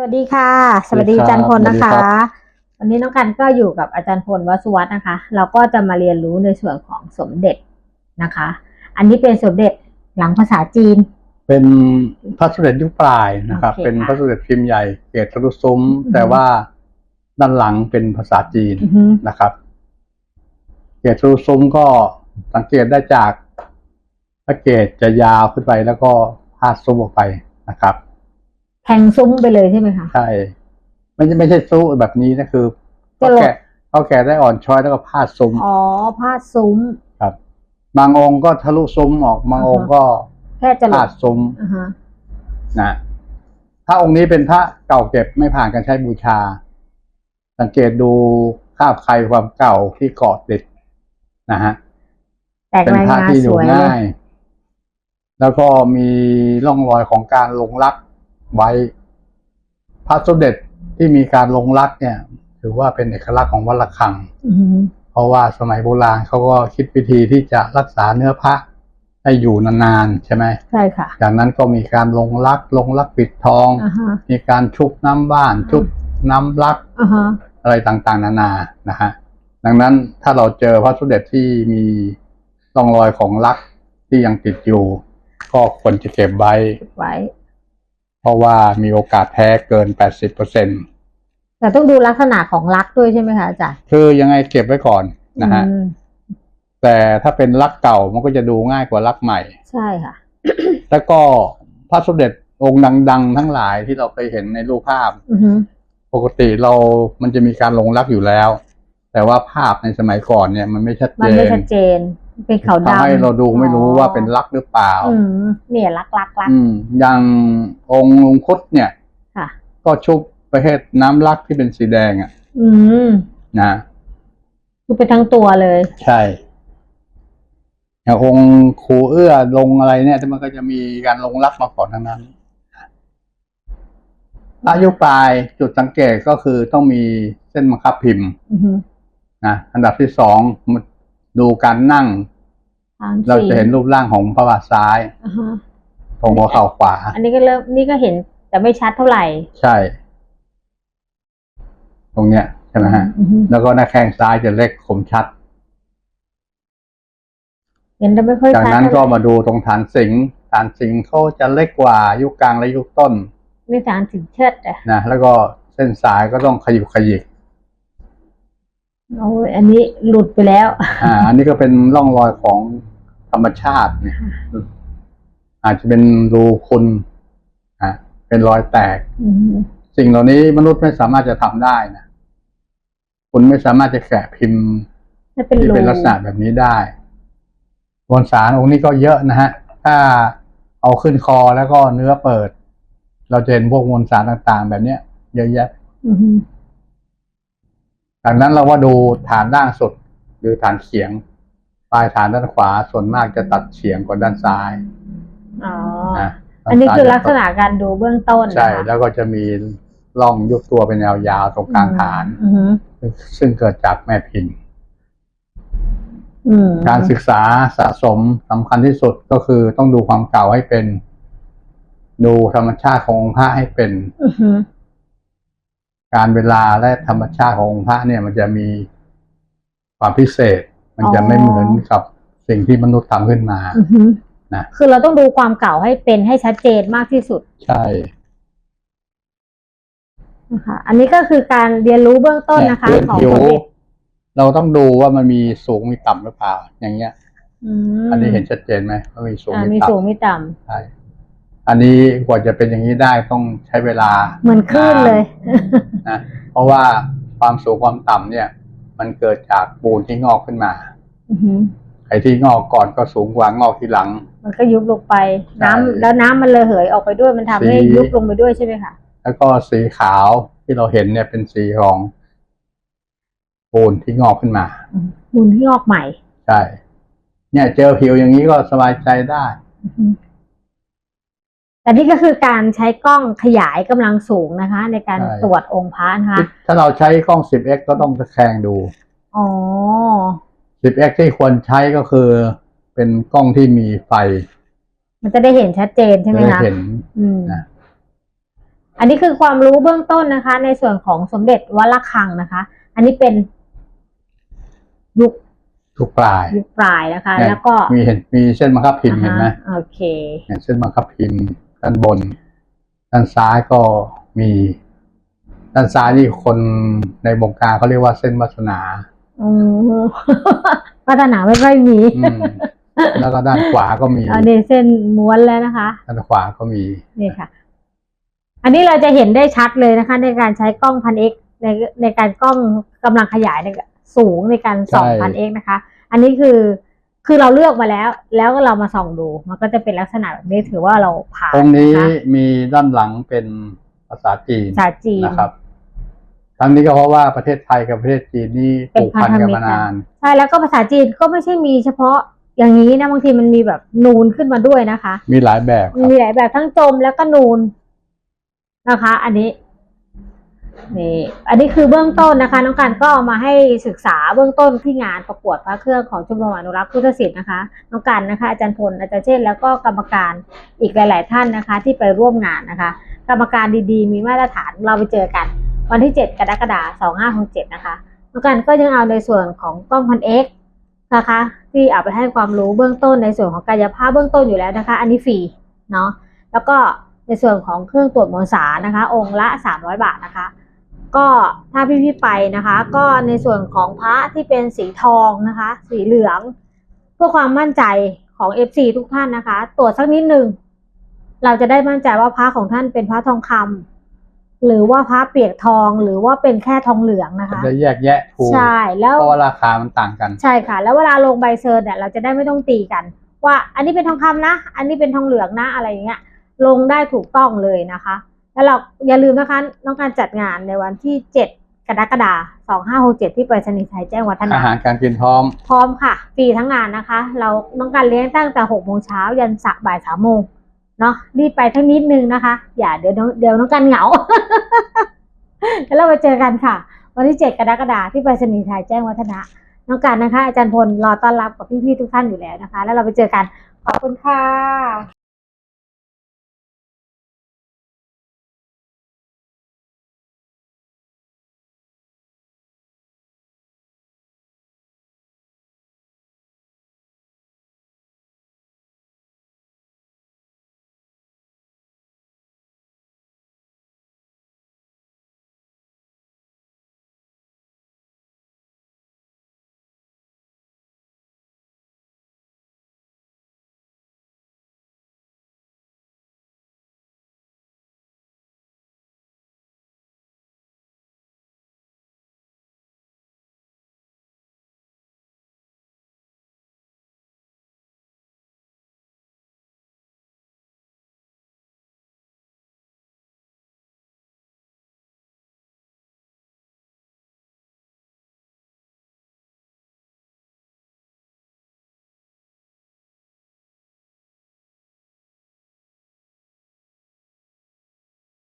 สวัสดีค่ะ สวัสดีสวัอาสดีครับจารย์พลนะคะสวัสดีครับวันนี้น้องกันก็อยู่กับอาจารย์พลวสุวัฒน์นะคะ เราก็จะมาเรียนรู้ในส่วนของสมเด็จนะคะ อันนี้เป็นสมเด็จหลังภาษาจีน เป็นพระสมเด็จยุคปลายนะครับโอเคเป็นค่ะพระสมเด็จพิมพ์ใหญ่เกศทะลุซุ้มอือฮึแต่ว่าด้านหลังเป็นภาษาจีนอือฮึนะครับ เกศทะลุซุ้มก็สังเกตได้จากพระเกศจะยาวขึ้นไปแล้วก็พาดซุ้มออกไปนะครับ แทงซุ้มไปเลยใช่ไหมคะ ใช่ ไม่ใช่ไม่ใช่ซุ้มแบบนี้นะคือจะเขาหลบแกะเขาแกะได้อ่อนช้อยแล้วก็พาดซุ้ม อ๋อพาดซุ้ม ครับ บางองค์ก็ทะลุซุ้มออกบางองค์ก็แค่จะหลพาบดซุ้มอ่าฮะนะถ้าองค์นี้เป็นพระเก่าเก็บไม่ผ่านการใช้บูชา สังเกตดูคราบใครความเก่าที่เกาะติดนะฮะแตกเป็นรายพระงานที่สดูวยเลง่ายยแล้วก็มีร่องรอยของการลงรัก ไว้พระสมเด็จที่มีการลงรักเนี่ย ถือว่าเป็นเอกลักษณ์ของวัดระฆังอือฮึเพราะว่าสมัยโบราณเขาก็คิดวิธีที่จะรักษาเนื้อพระให้อยู่นานๆใช่ไหมใช่ค่ะ จากนั้นก็มีการลงรักลงรักปิดทองอ่าฮะมีการชุบน้ำบ้านชุบน้ำรักอ่าฮะอะไรต่างๆ นานานะฮะดังนั้นถ้าเราเจอพระสมเด็จที่มีร่องรอยของรักที่ยังติดอยู่ ก็ควรจะเก็บไว้ไว้ เพราะว่ามีโอกาสแท้เกิน 80เปอร์เซ็นแต่ต้องดูลักษณะของลักษณ์ด้วยใช่ไหมคะอาจารย์คือยังไงเก็บไว้ก่อนนะฮะ อืมแต่ถ้าเป็นรักเก่ามันก็จะดูง่ายกว่ารักใหม่ ใช่ค่ะ แล้วก็พระสมเด็จองค์ดัง ๆ ทั้งหลายที่เราเคยเห็นในรูปภาพ อือฮึปกติเรามันจะมีการลงรักอยู่แล้ว แต่ว่าภาพในสมัยก่อนเนี่ยมันไม่ชัดมันเจไม่นชัดเจน เป็นขาวดำทำให้เราดูไม่รู้ว่าเป็นรักหรือเปล่าอืมเนี่ยลักลักลักอืมอย่างองค์ลุงคุดเนี่ยค่ะก็ชุบประเภทน้ำรักที่เป็นสีแดงอะ อืมนะคือไปทั้งตัวเลย ใช่อย่างองค์ครูเอื้อลงอะไรเนี่ยที่มันก็จะมีการลงรักมาก่อนทั้งนั้นอายุปลายจุดสังเกตก็คือต้องมีเส้นบังคับพิมพ์อือฮึนะอันดับที่สองมา ดูการนั่ง ทางเราสี่จะเห็นรูปร่างของพระบาทซ้ายอ่าฮะตรงหัวเข่าขวา อันนี้ก็เริ่มนี่ก็เห็นแต่ไม่ชัดเท่าไหร่ใช่ ตรงเนี้ยใช่ไหมฮะ อือฮึแล้วก็หน้าแข้งซ้ายจะเล็กคมชัด เห็นแต่ไม่ค่อยจากชัดนั้นก็เท่าไหร่มาดูตรงฐานสิงห์ฐานสิงห์เขาจะเล็กกว่ายุคกลางและยุคต้นนี่ทางถึงเชิดอะนะแล้วก็เส้นสายก็ต้องขยุกขยิก โอ้ยอันนี้หลุดไปแล้ว อ่า อันนี้ก็เป็นร่องรอยของธรรมชาติเนี่ย อาจจะเป็นรูคุณอะเป็นรอยแตกอือฮึสิ่งเหล่านี้มนุษย์ไม่สามารถจะทำได้นะคุณไม่สามารถจะแกะพิมพ์ถ้าเป็นที่รูเป็นลักษณะแบบนี้ได้มวลสารองค์นี้ก็เยอะนะฮะ ถ้าเอาขึ้นคอแล้วก็เนื้อเปิด เราจะเห็นพวกมวลสารต่างๆ แบบเนี้ย เยอะแยะอือฮึ จากนั้นเราว่าดูฐานด้านสุดหรือฐานเฉียง ปลายฐานด้านขวาส่วนมากจะตัดเฉียงกว่าด้านซ้ายอ๋อนะด้าอันนี้ซ้ายคือจะลักษณะการดูเบื้องต้นใช่นะคะแล้วก็จะมีร่องยุบตัวเป็นยาวๆตรงกลางฐานอือฮึซึ่งเกิดจากแม่พิมพ์อืมการศึกษาสะสมสำคัญที่สุดก็คือต้องดูความเก่าให้เป็น ดูธรรมชาติขององค์พระให้เป็นอือฮึ การเวลาและธรรมชาติขององค์พระเนี่ยมันจะมีความพิเศษ มันจะไม่เหมือนกับสิ่งที่มนุษย์ทำขึ้นมาอือฮึนะคือเราต้องดูความเก่าให้เป็นให้ชัดเจนมากที่สุด ใช่นะคะอันนี้ก็คือการเรียนรู้เบื้องต้นนะคะเนี่ยของผิวสมเด็จเราต้องดูว่ามันมีสูงมีต่ำหรือเปล่า อย่างเงี้ยอืมอันนี้เห็นชัดเจนไหมว่ามีสูงอ่ามีมีต่ำสูงมีต่ใช่ อันนี้กว่าจะเป็นอย่างนี้ได้ต้องใช้เวลาำเหมือนคลื่นเลยนะเพราะว่าความสูงความต่ำเนี่ย มันเกิดจากปูนที่งอกขึ้นมาอือฮึไอ้ที่งอกก่อนก็สูงกว่างอกทีหลัง มันก็ยุบลงไปใช่น้ำแล้วน้ำมันระเหยออกไปด้วยมันทำให้สียุบลงไปด้วยใช่ไหมคะแล้วก็สีขาวที่เราเห็นเนี่ยเป็นสีของปูนที่งอกขึ้นมาอืมมูลที่งอกใหม่ใช่เนี่ยเจอผิวอย่างนี้ก็สบายใจได้อือฮึ แต่นี่ก็คือการใช้กล้องขยายกำลังสูงนะคะ ในการใช่ ตรวจองค์พระนะคะถ้าเราใช้กล้อง 10x ก็ต้องตะแคงดู อ๋อ 10x ที่ควรใช้ก็คือ เป็นกล้องที่มีไฟมันจะได้เห็นชัดเจนใช่ไหมจะได้คะเห็น อืมนะ อันนี้คือความรู้เบื้องต้นนะคะ ในส่วนของสมเด็จวัดระฆังนะคะ อันนี้เป็นยุคทุกปลายยุคปลายนะคะ เนี่ยแล้วก็มีเห็นมีเส้นบังคับพิมพ์เห็นไหมอ่าฮะโอเค เนี่ยเส้นบังคับพิมพ์ ด้านบน ด้านซ้ายก็มี ด้านซ้ายนี่คนในวงการเขาเรียกว่าเส้นวัฒนาอืมพัฒนาไม่ค่อยมีอืมแล้วก็ด้านขวาก็มีอันนี้เส้นม้วนแล้วนะคะ ด้านขวาก็มีนี่ค่ะ อันนี้เราจะเห็นได้ชัดเลยนะคะ ในการใช้กล้องพันเอกในในการกล้องกำลังขยายในสูงในการส่องใช่พันเอกนะคะ อันนี้คือ คือเราเลือกมาแล้ว แล้วก็เรามาส่องดู มันก็จะเป็นลักษณะแบบนี้ถือว่าเราผ่านตรงนี้นะคะมีด้านหลังเป็นภาษาจีนภาษาจีนนะครับ ทั้งนี้ก็เพราะว่าประเทศไทยกับประเทศจีนนี่เป็นผูกพันพันธกันมิตรมานานใช่แล้วก็ภาษาจีนก็ไม่ใช่มีเฉพาะอย่างนี้นะบางทีมันมีแบบนูนขึ้นมาด้วยนะคะ มีหลายแบบครับมีหลายแบบทั้งจมแล้วก็นูนนะคะ อันนี้ นี่อันนี้คือเบื้องต้นนะคะ น้องการก็เอามาให้ศึกษาเบื้องต้นที่งานประกวดพระเครื่องของชมรมอนุรักษ์พุทธศิลป์นะคะ น้องกันนะคะ อาจารย์พลอาจารย์เชษแล้วก็กรรมการอีกหลาย ๆ ท่านนะคะ ที่ไปร่วมงานนะคะ กรรมการดีๆ มีมาตรฐานเราไปเจอกัน วันที่ 7 กรกฎาคม2567 นะคะ น้องกันก็ยังเอาในส่วนของกล้องพันเอ็กนะคะ ที่เอาไปให้ความรู้เบื้องต้นในส่วนของกายภาพเบื้องต้นอยู่แล้วนะคะ อันนี้ฟรีเนาะแล้วก็ในส่วนของเครื่องตรวจมวลสารนะคะ องค์ละ 300 บาทนะคะ ก็ถ้าพี่ๆไปนะคะ ก็ในส่วนของพระที่เป็นสีทองนะคะ สีเหลือง เพื่อความมั่นใจของ FC ทุกท่านนะคะ ตรวจสักนิดหนึ่งเราจะได้มั่นใจว่าพระของท่านเป็นพระทองคำหรือว่าพระเปียกทองหรือว่าเป็นแค่ทองเหลืองนะคะจะแยกแยะถูกใช่แล้วเพราะว่าราคามันต่างกัน ใช่ค่ะ แล้วเวลาลงใบเซอร์เนี่ยเราจะได้ไม่ต้องตีกัน ว่าอันนี้เป็นทองคำนะ อันนี้เป็นทองเหลืองนะอะไรอย่างเงี้ยลงได้ถูกต้องเลยนะคะ แล้วเราอย่าลืมนะคะน้องการจัดงานในวันที่7กรกฎาคม2567ที่ไปรษณีย์ไทยแจ้งวัฒนะอาหารการกินพร้อม พร้อมค่ะฟรีทั้งงานนะคะ เราน้องการเลี้ยงตั้งแต่6โมงเช้ายันสะบ่าย3โมงเนาะรีบไปทั้งนิดนึงนะคะ อย่าเดี๋ยวน้องเดี๋ยวน้องการเหงาแล้วเราไปเจอกันค่ะ วันที่7กรกฎาคมที่ไปรษณีย์ไทยแจ้งวัฒนะน้องการนะคะ อาจารย์พลรอต้อนรับกับพี่ๆทุกท่านอยู่แล้วนะคะ แล้วเราไปเจอกันขอบคุณค่ะ